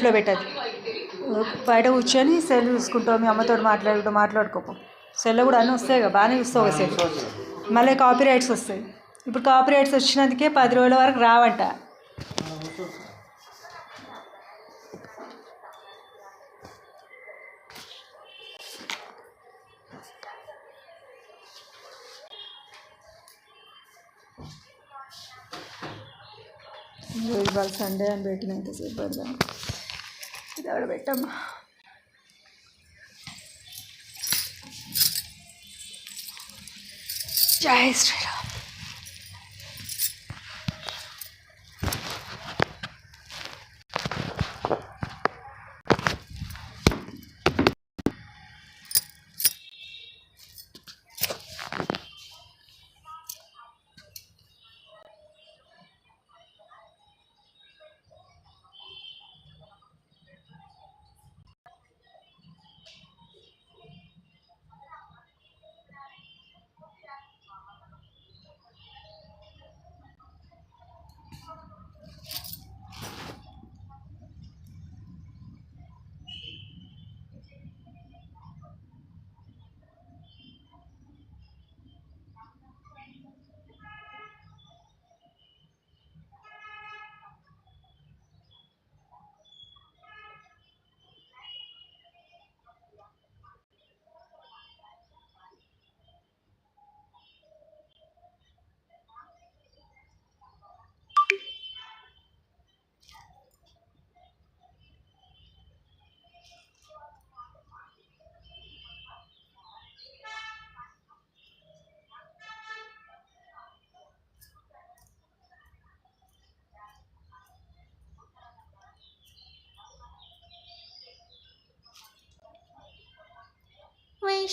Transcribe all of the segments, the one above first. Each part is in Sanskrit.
ఇంట్లో పెట్టదు. బయట కూర్చొని సెల్ చూసుకుంటావు మీ అమ్మతో మాట్లాడుకుంటూ మాట్లాడుకోపో సెల్లో కూడా అన్నీ వస్తాయి కదా బాగానే చూస్తావు కదా సెల్. మళ్ళీ కాపీ రైట్స్ వస్తాయి. ఇప్పుడు కాపీ రైట్స్ వచ్చినందుకే పది రోజుల వరకు రావంట. ఇవాళ సండే అని పెట్టినంత ఎంతసేపు దవడ పెట్టమ్మ? జై శ్రీరామ్.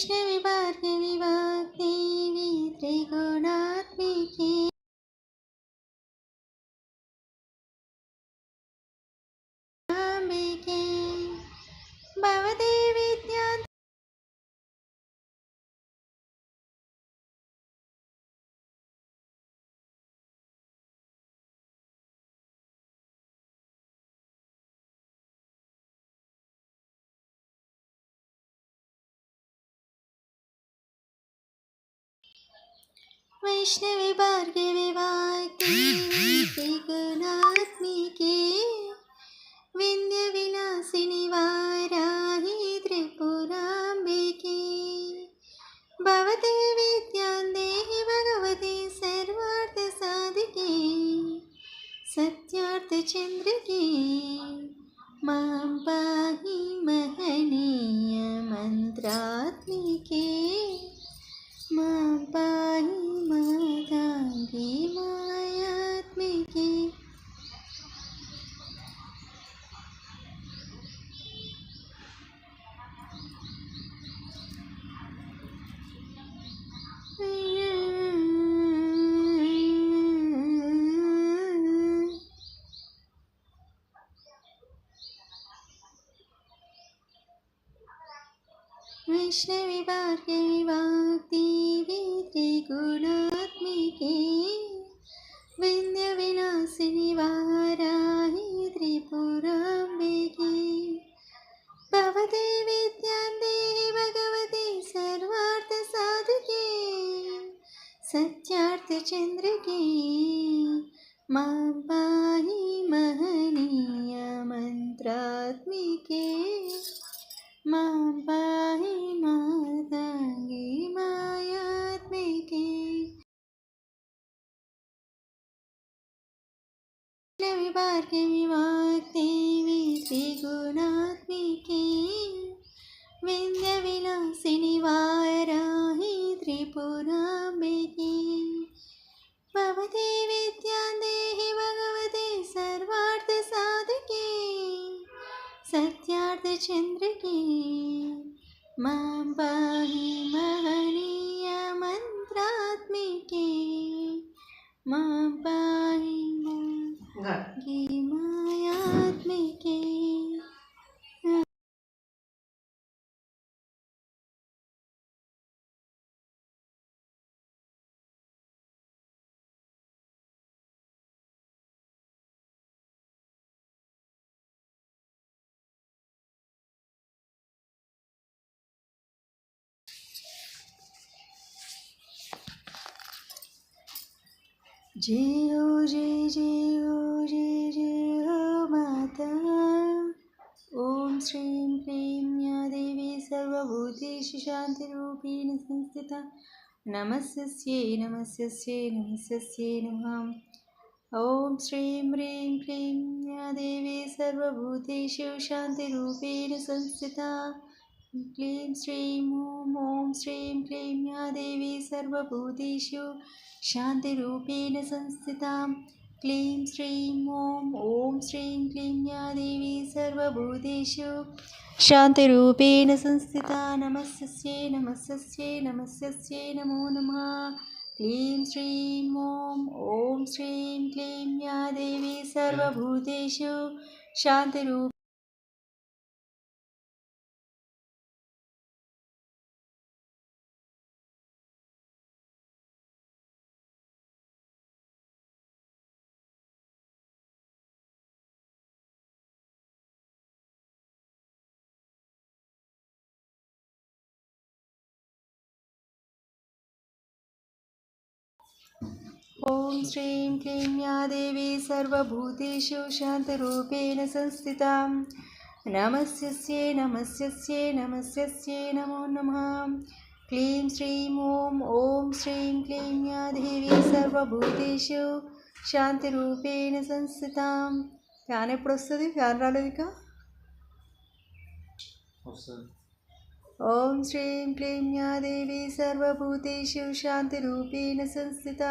विभाग देवी त्रिगुणात्मिकी। वैष्णवी भार्गवी वाकी विघ्नात्मिकी विन्य सर्वैवाग्देवी त्रिगुणात्मिके विन्द्यविनाशिनि वा माँ पाई घर। जय हो जय जय जय माता। ॐ श्रीं क्लीं या देवी सर्वभूतेषु शान्तिरूपेण संस्थिता। नमस्यै नमस्यै नमस्यै नमः। ॐ श्रीं ह्रीं क्लीं या देवी सर्वभूतेषु शान्तिरूपेण संस्थिता। क्लीं श्रीं ॐ ॐ श्रीं क्लीं या देवी सर्वभूतेषु शान्तिरूपेण संस्थिता। क्लीं श्रीं ॐ ॐ श्रीं क्लीं या देवी सर्वभूतेषु शान्तिरूपेण संस्थिता। नमस्यै नमस्यै नमस्यै नमो नमः। क्लीं श्रीं ॐ ॐ श्रीं क्लीं या देवी सर्वभूतेषु शान्तिरूप ॐ श्रीं क्लीं या देवी सर्वभूतेषु शान्तरूपेण संस्थिता नमस्यै नमस्यै नमस्यै नमो नमः क्लीं श्रीं ॐ ॐ श्रीं क्लीं या देवी సర్వభూతేషు శాంతిరూపేణ సంస్థితాం ఫ్యాన్ ఎప్పుడు వస్తుంది ఫ్యాన్ రాలేదు ఇక వస్తుంది ॐ श्रीं क्लीं या देवी सर्वभूतेषु शान्तिरूपेण संस्थिता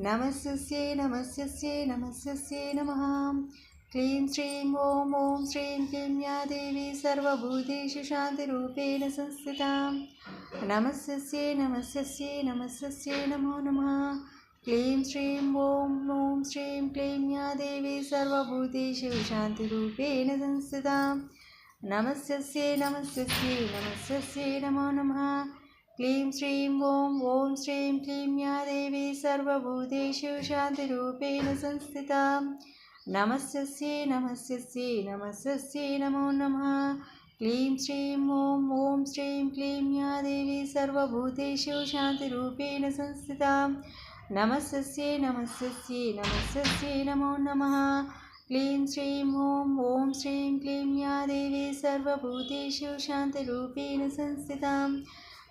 నమస్యే నమస్యే నమస్యే నమ. క్లీం శ్రీం ఓం ఓం శ్రీం క్లీం యా దేవి సర్వభూతేషు శాంతిరూపేణ సంస్థిత. నమస్యే నమస్యే నమస్యే నమో నమ. క్లీం శ్రీం ఓం ఓం శ్రీం క్లీం యా దేవి సర్వభూతేషు శాంతిరూపేణ సంస్థిత. నమస్యే నమస్యే నమస్యే నమో నమ. क्लीं श्रीं ॐ ॐ श्रीं क्लीं, या देवी सर्वभूतेषु शान्तिरूपेण संस्थिता नमस्यै नमस्यै नमस्यै नमो नमः। क्लीं श्रीं ॐ ॐ श्रीं क्लीं, या देवी सर्वभूतेषु शान्तिरूपेण संस्थिता नमस्यै नमस्यै नमस्यै नमो नमः। क्लीं श्रीं ॐ ॐ श्रीं क्लीं, या देवी सर्वभूतेषु शान्तिरूपेण संस्थिता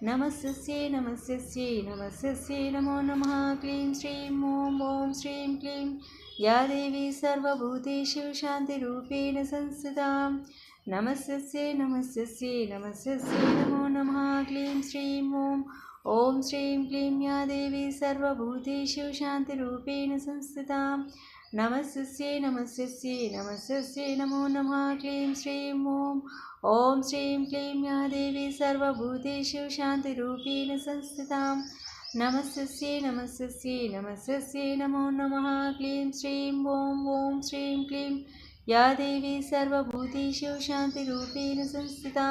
नमस्यै नमस्यै नमस्यै नमो नमः। क्लीं श्रीं, ॐ ॐ श्रीं क्लीं। या देवी सर्वभूतेषु शान्तिरूपेण संस्थिता। नमस्यै नमस्यै नमस्यै नमो नमः। क्लीं श्रीं, ॐ ॐ श्रीं क्लीं। या देवी सर्वभूतेषु शान्तिरूपेण संस्थिता। नमस्यै नमस्यै नमस्यै नमो नमः, क्लीं श्रीं ॐ। ॐ श्रीं क्लीं, या देवी सर्वभूतेषु शान्तिरूपेण संस्थिता नमस्यै नमस्यै नमस्यै नमो नमः, क्लीं श्रीं ॐ ॐ श्रीं क्लीं, या देवी सर्वभूतेषु शान्तिरूपेण संस्थिता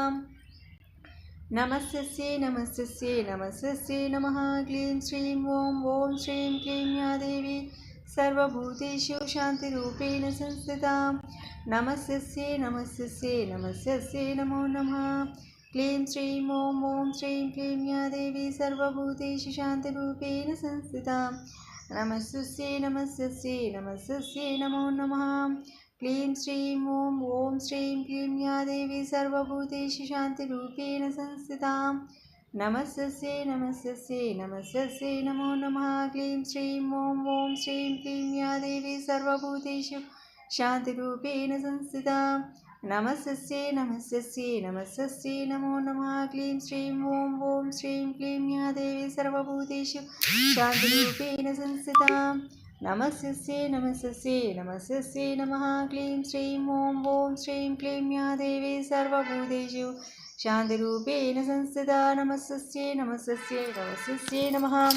नमस्यै नमस्यै नमस्यै नमः, क्लीं श्रीं ॐ ॐ श्रीं क्लीं, या देवी सर्वभूतेषु शान्तिरूपेण संस्थिता नमस्यै नमस्यै नमस्यै नमो नमः। क्लीं श्रीं, ॐ ॐ श्रीं क्लीं या देवी सर्वभूतेषु शान्तिरूपेण संस्थिता नमस्यै नमस्यै नमस्यै नमो नमः। क्लीं श्रीं, ॐ ॐ श्रीं क्लीं या देवी सर्वभूतेषु शान्तिरूपेण संस्थिता నమస్సే నమస్సే నమస్సే నమో నమ. క్లీం శ్రీం ఓం ఓం శ్రీం క్లీం యాదేవి సర్వభూతేషు. శాంతిరూపేణ సంస్థిత. నమస్సే నమస్సే నమస్సే నమో నమ. క్లీం శ్రీం ఓం ఓం శ్రీం క్లీం యాదేవి సర్వభూతేషు. శాంతిరూపేణ సంస్థిత. నమస్సే నమస్సే నమస్సే నమ. క్లీం శ్రీం ఓం ఓం శ్రీం క్లీం యాదేవి సర్వభూతేషు. शान्तिरूपेण संस्थिता नमस्यै नमस्यै नमस्यै नमः।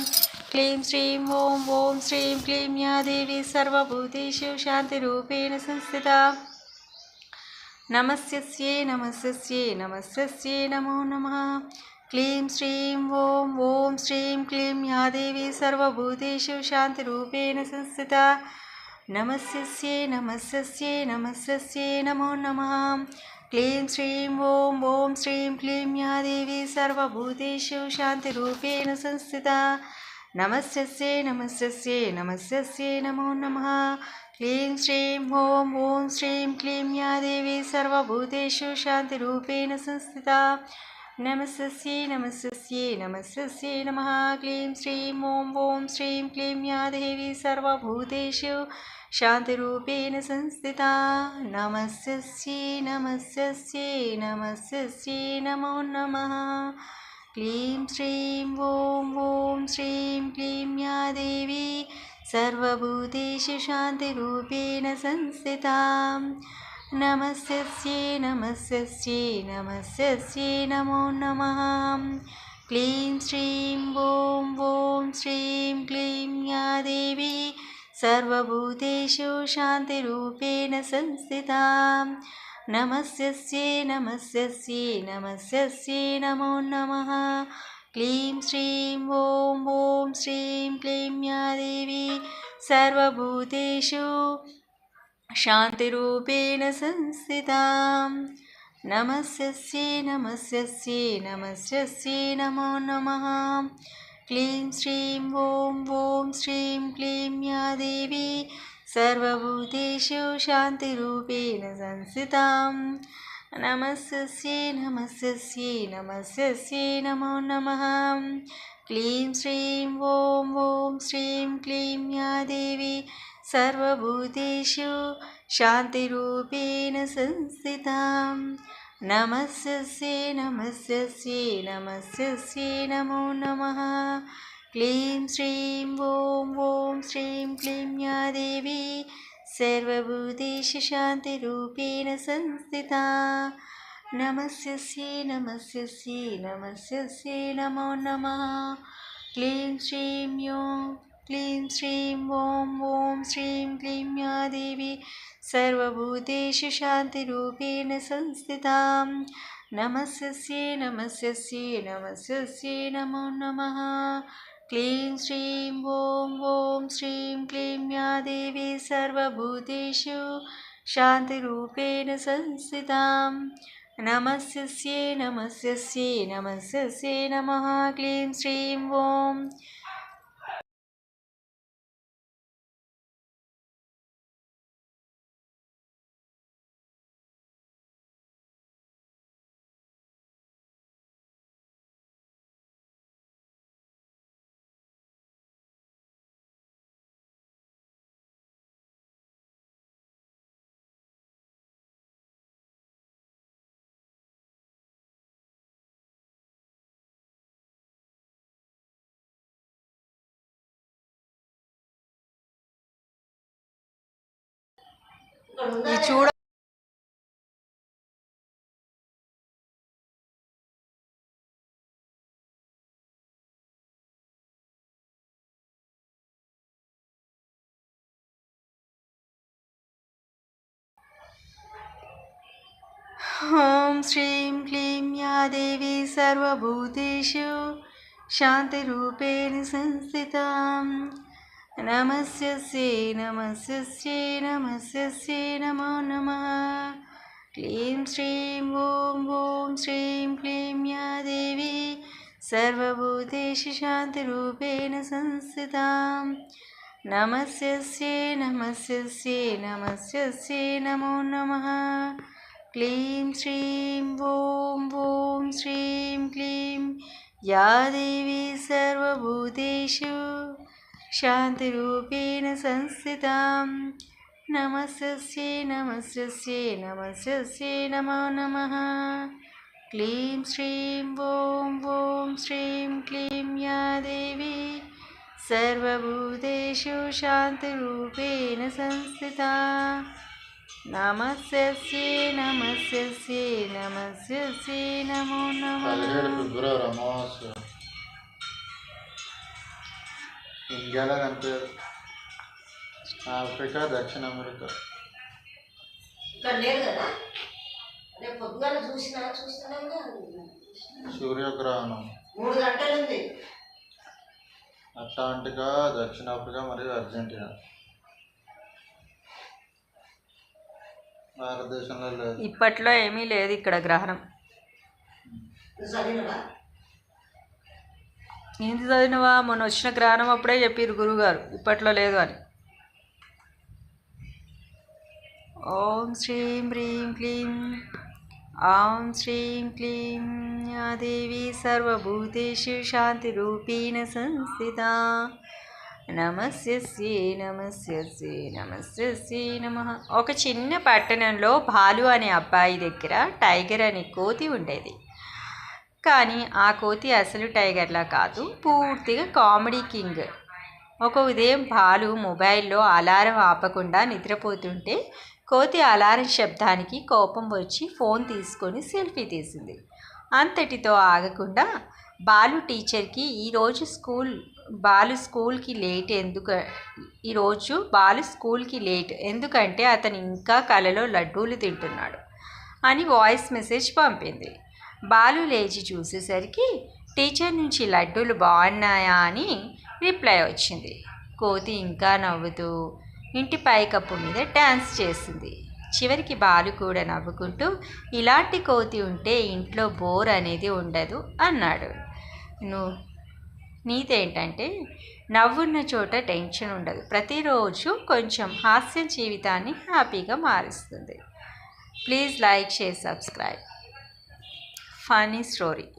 क्लीं श्रीं, ॐ ॐ श्रीं, क्लीं या देवी सर्वभूतेषु शान्तिरूपेण संस्थिता। नमस्यै नमस्यै नमस्यै नमो नमः। क्लीं श्रीं, ॐ ॐ श्रीं, क्लीं या देवी सर्वभूतेषु शान्तिरूपेण संस्थिता। नमस्यै नमस्यै नमस्यै नमो नमः। क्लीं श्रीं ॐ ॐ श्रीं क्लीं या देवी सर्वभूतेषु शान्तिरूपेण संस्थिता। नमस्यस्ये नमस्यस्ये नमस्यस्ये नमो नमः। क्लीं श्रीं ॐ ॐ श्रीं क्लीं या देवी सर्वभूतेषु शान्तिरूपेण संस्थिता। नमस्यस्ये नमस्यस्ये नमस्यस्ये नमः। क्लीं श्रीं ॐ ॐ श्रीं क्लीं या देवी सर्वभूतेषु शान्तिरूपेण संस्थिता। नमस्य नमस्य नमस्य नमो नमः। क्लीं श्रीं ॐ ॐ श्रीं क्लीं या देवी सर्वभूतेषु शान्तिरूपेण संस्थिता नमस्य नमस्य नमस्य नमो नमः। क्लीं श्रीं ॐ ॐ श्रीं क्लीं या देवी सर्वभूतेषु शान्तिरूपेण संस्थितां नमस्य नमस्य नमस्य नमो नमः। क्लीं श्रीं ॐ ॐ श्रीं क्लीं या देवी। सर्वभूतेषु शान्तिरूपेण संस्थितां नमस्य नमस्य नमस्य नमो नमः। क्लीं श्रीं ॐ ॐ श्रीं क्लीं या देवी सर्वभूतेषु शान्तिरूपेण संस्थितां नमस्य नमस्यै नमस्यै नमो नमः। क्लीं श्रीं ॐ ॐ श्रीं क्लीं या देवी सर्वभूतेषु शान्तिरूपेण संस्थिताम् नमसि से नमस्य नमो नमः। क्लीं श्रीं ॐ ॐ श्रीं क्लीं या देवी सर्वभूदिशशान्तिरूपेण संस्थिता। नमस्य से नमस्य नमो नमः। क्लीं श्रीं यो क्लीं श्रीं ॐ ॐ श्रीं क्लीं या देवी सर्वभूतेषु शान्तिरूपेण संस्थितां। नमस्य नमस्य नमस्य नमो नमः। क्लीं श्रीं ॐ ॐ श्रीं क्लीं या देवी सर्वभूतेषु शान्तिरूपेण संस्थितां। नमस्य नमस्य नमस्य नमः। क्लीं श्रीं ॐ ఇది చూడ ॐ श्रीं क्लीं या देवी सर्वभूतेषु शान्तिरूपेण संस्थितां नमस्यस्ये नमस्यस्ये नमस्यस्ये नमो नमः। क्लीं श्रीं ॐ ॐ श्रीं क्लीं या देवी सर्वभूतेषु शान्तिरूपेण संस्थितां नमस्यस्ये नमस्यस्ये नमस्यस्ये नमो नमः। क्लीं श्रीं ॐ ॐ श्रीं क्लीं या देवी सर्वभूतेषु शान्तरूपेण संस्थितां नमः नम शस्य नमो नमः। क्लीं श्रीं बों ॐ श्रीं क्लीं या देवी सर्वभूतेषु शान्तरूपेण संस्थिता। नमस्य नमस्य नम नमो। नमः ఇండియాలో కనిపించదు ఆఫ్రికా దక్షిణ అమెరికా. సూర్యగ్రహణం. మూడు గంటలు ఉంది అట్లాంటికా దక్షిణాఫ్రికా మరియు అర్జెంటీనా. భారతదేశంలో లేదు. ఇప్పట్లో ఏమీ లేదు ఇక్కడ గ్రహణం. ఏంది చదివినవా? మొన్న వచ్చిన గ్రహణం అప్పుడే చెప్పారు గురువుగారు. ఇప్పట్లో లేదు అని. ఓం శ్రీం హ్రీం క్లీం. ఆం శ్రీం క్లీం. దేవి సర్వభూతేషు శాంతిరూపేణ సంస్థిత. నమస్యే నమస్యే నమస్యే నమ. ఒక చిన్న పట్టణంలో భాలు అనే అబ్బాయి దగ్గర టైగర్ అనే కోతి ఉండేది. కానీ ఆ కోతి అసలు టైగర్లా కాదు. పూర్తిగా కామెడీ కింగ్. ఒక ఉదయం బాలు మొబైల్లో అలారం ఆపకుండా నిద్రపోతుంటే కోతి అలారం శబ్దానికి కోపం వచ్చి ఫోన్ తీసుకొని సెల్ఫీ తీసింది. అంతటితో ఆగకుండా బాలు టీచర్కి ఈరోజు స్కూల్ బాలు స్కూల్కి లేట్ ఎందుకు ఈరోజు బాలు స్కూల్కి లేట్ ఎందుకంటే అతను ఇంకా కలలో లడ్డూలు తింటున్నాడు అని వాయిస్ మెసేజ్ పంపింది. బాలు లేచి చూసేసరికి టీచర్ నుంచి లడ్డూలు బాగున్నాయా అని రిప్లై వచ్చింది. కోతి ఇంకా నవ్వుతూ ఇంటి పైకప్పు మీద డ్యాన్స్ చేసింది చివరికి బాలు కూడా నవ్వుకుంటూ ఇలాంటి కోతి ఉంటే ఇంట్లో బోర్ అనేది ఉండదు అన్నాడు. నువ్వు నీతేంటంటే నవ్వున్న చోట టెన్షన్ ఉండదు. ప్రతిరోజు కొంచెం హాస్య జీవితాన్ని హ్యాపీగా మారుస్తుంది. Please like share subscribe. Funny story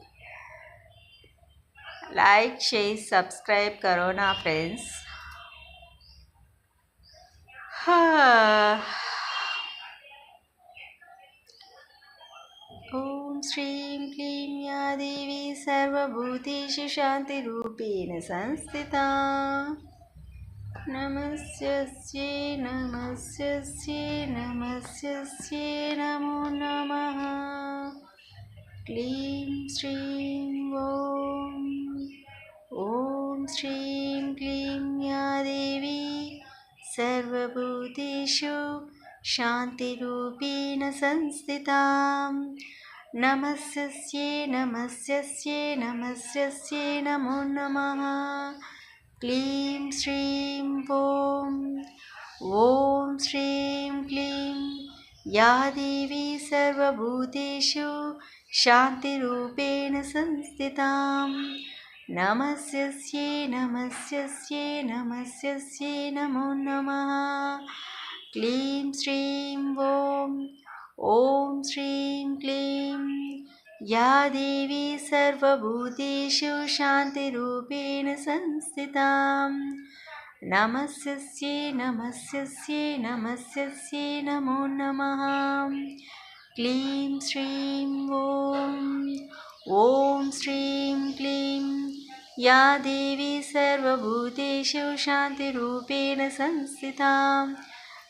like share subscribe करो ना फ्रेंड्स ॐ श्रीं क्लीं या देवी सर्वभूतेषु शान्तिरूपेण संस्थिता। नमस्यस्ये नमस्यस्ये नमस्यस्ये नमो नमः। क्लीं श्रीं ॐ। ॐ श्रीं क्लीं या देवी। सर्वभूतेषु शान्तिरूपेण संस्थितां। नमस्यस्ये नमस्यस्ये नमस्यस्ये नमो नमः। क्लीं श्रीं ॐ। ॐ श्रीं क्लीं या देवी। सर्वभूतेषु शान्तिरूपेण संस्थितां नमस्यस्ये नमस्यस्ये नमस्यस्ये नमो नमः। क्लीं श्रीं ॐ श्रीं क्लीं। या देवी सर्वभूतेषु शान्तिरूपेण संस्थितां नमस्यस्ये नमस्यस्ये नमस्यस्ये नमो नमः क्लीं श्रीं ॐ ॐ श्रीं क्लीं। या देवी सर्वभूतेषु शान्तिरूपेण संस्थितां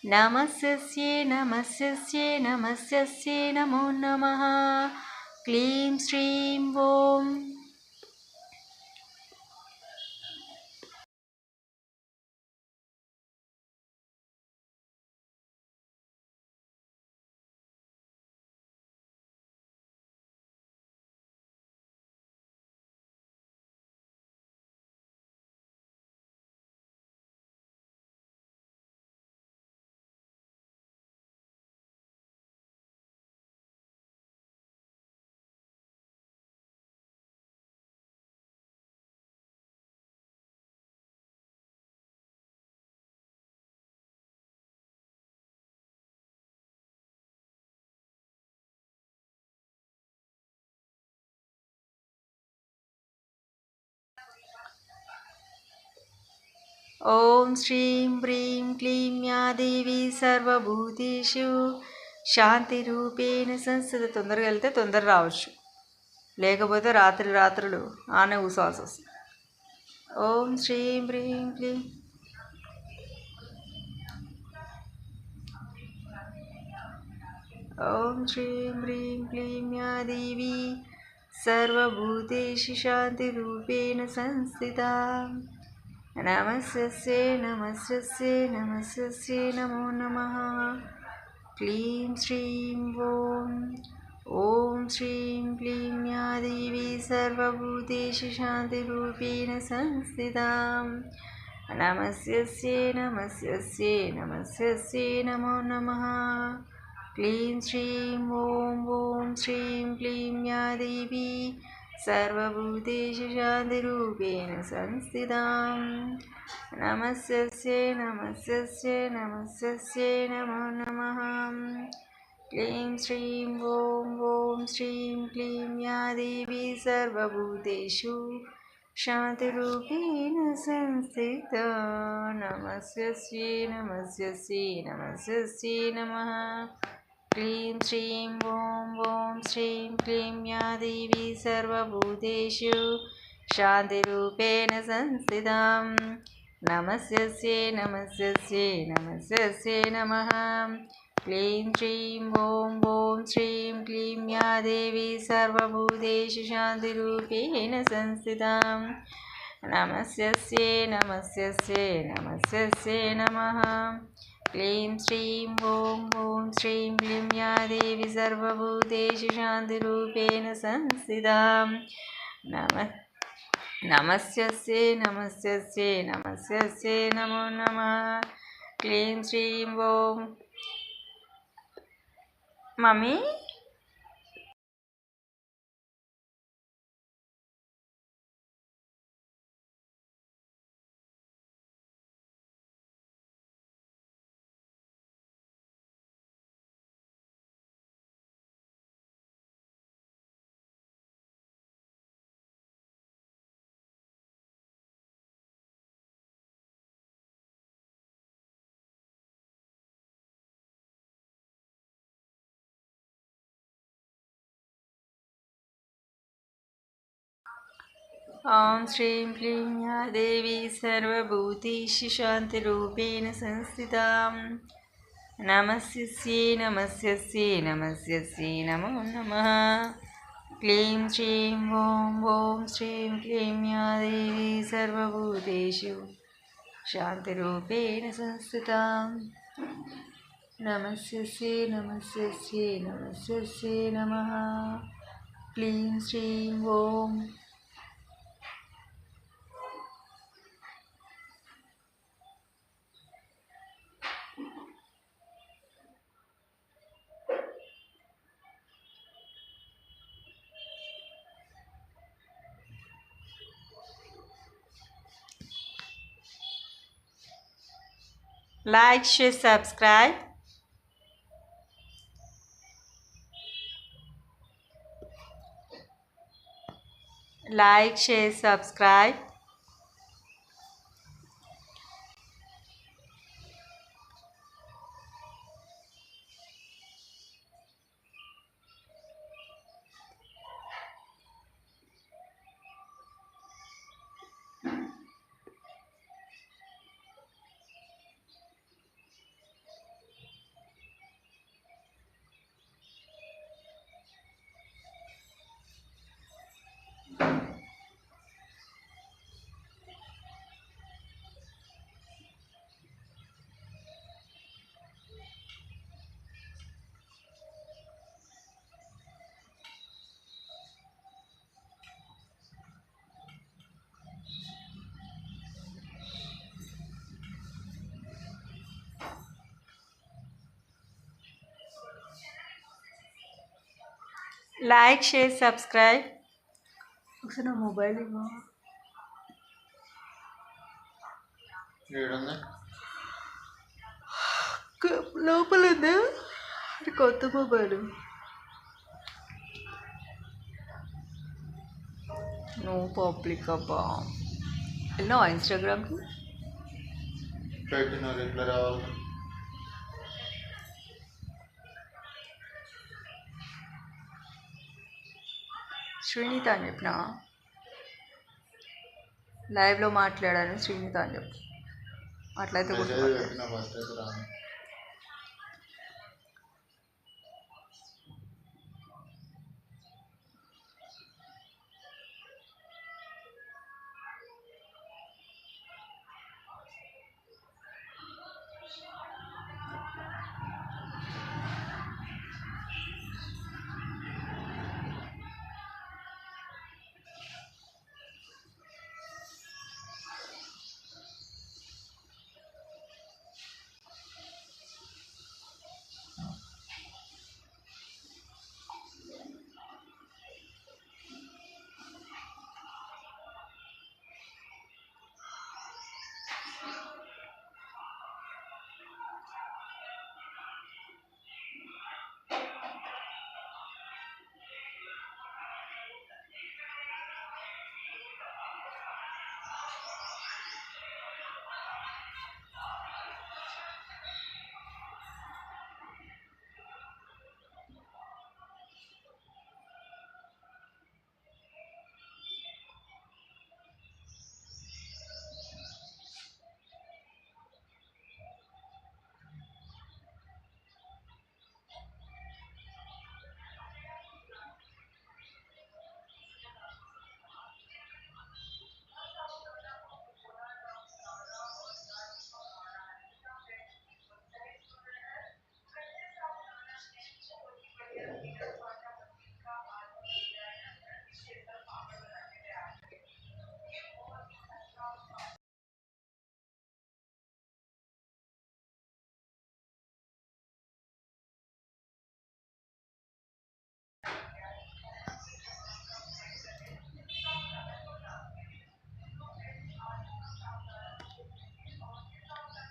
नमस्यस्ये नमस्यस्ये नमस्यस्ये नमो नमः। क्लीं श्रीं ॐ ఓం శ్రీం హ్రీం క్లీం యా దేవి సర్వభూతీషు. శాంతి రూపేణ సంస్థిత తొందరగా వెళ్తే తొందర రావచ్చు. లేకపోతే రాత్రి రాత్రులు ఆనే ఊసాల్సి వస్తుంది. ఓం శ్రీం హ్రీం క్లీం. ఓం శ్రీం హ్రీం క్లీం యా దేవి సర్వభూతేషు. శాంతిరూపేణ సంస్థిత. नमस्यस्ये नमस्यस्ये नमस्यस्ये नमो नमः। क्लीं श्रीं ॐ ॐ श्रीं क्लीं या देवी सर्वभूतेषु शान्तिरूपेण संस्थिता नमस्यस्ये नमस्यस्ये नमस्यस्ये नमो नमः। क्लीं श्रीं ॐ ॐ श्रीं क्लीं सर्वभूतेषु शान्तिरूपेण संस्थितां नमस्यस्यै नमस्यस्यै नमस्यस्यै नमो नमः। क्लीं श्रीं ॐ ॐ श्रीं क्लीं या देवी सर्वभूतेषु शान्तिरूपेण संस्थिता। नमस्यस्यै नमस्यस्यै नमस्यस्यै नमः। क्लीं श्रीं ॐ ॐ श्रीं क्लीं या देवी सर्वभूतेषु शान्तिरूपेण संस्थितां नमस्यस्यै नमस्यस्यै नमस्यस्यै नमः। क्लीं श्रीं ॐ ॐ श्रीं क्लीं या देवी सर्वभूतेषु शान्तिरूपेण संस्थितां नमस्यस्यै नमस्यस्यै नमस्यस्यै नमः క్లీం శ్రీం ఓం ఓం శ్రీం క్లీం యా దేవి సర్వభూతేషు శాంతిరూపేణ సంస్థితాం నమ నమస్యస్యే నమస్యస్యే నమస్యస్యే నమో నమ క్లీం శ్రీం ఓం మమ్మీ ॐ श्रीं क्लीं या देवी सर्वभूतेषु शान्तिरूपेण संस्थितां नमस्यस्यै नमस्यस्यै नमस्यस्यै नमो नमः क्लीं श्रीं ॐ ॐ श्रीं क्लीं या देवी सर्वभूतेषु शान्तिरूपेण संस्थितां नमस्यस्यै नमस्यस्यै नमस्यस्यै नमः क्लीं श्रीं ॐ like share subscribe like share subscribe like share subscribe ఒకసారి నా మొబైల్ లోపల ఉందా? అది కొత్త మొబైల్. నువ్వు పబ్లిక్ అబ్బా. వెళ్ళినావా ఇన్స్టాగ్రామ్కి ఇట్లా రావాలి. శ్రీనిత అని చెప్పిన? లైవ్లో మాట్లాడాను శ్రీనిత అని చెప్పు. అట్లయితే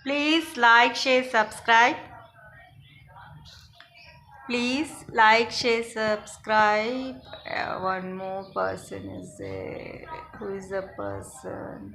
please like share subscribe. Please like share subscribe. Uh, one more person is there. Who is the person?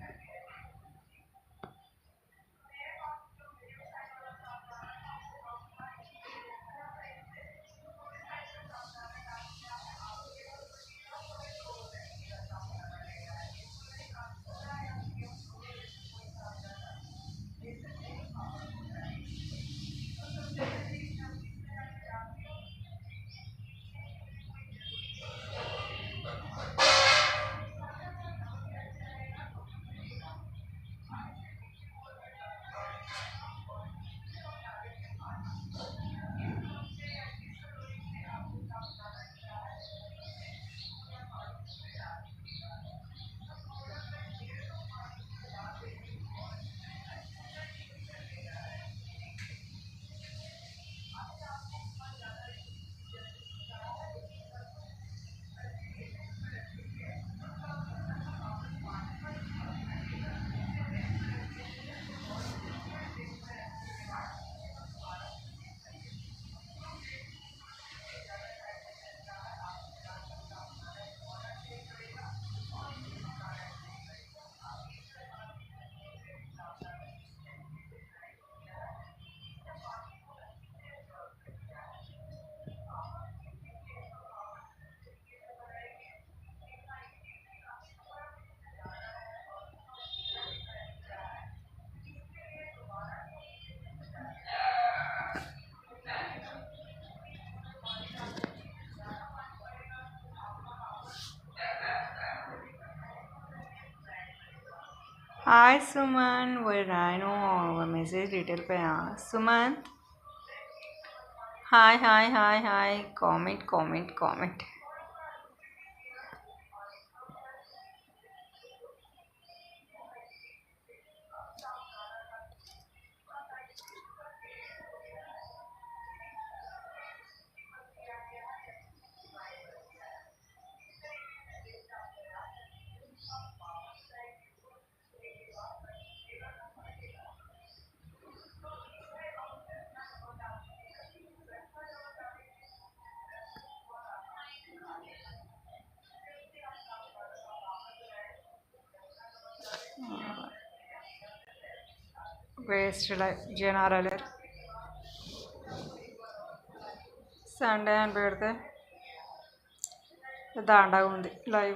हाय सुमन वो राइनो मैसेज डिटेल पे आ Suman hi hi hi hi comment comment comment waste life జనాలు సండే అని పెడితే దాండగా ఉంది లైవ్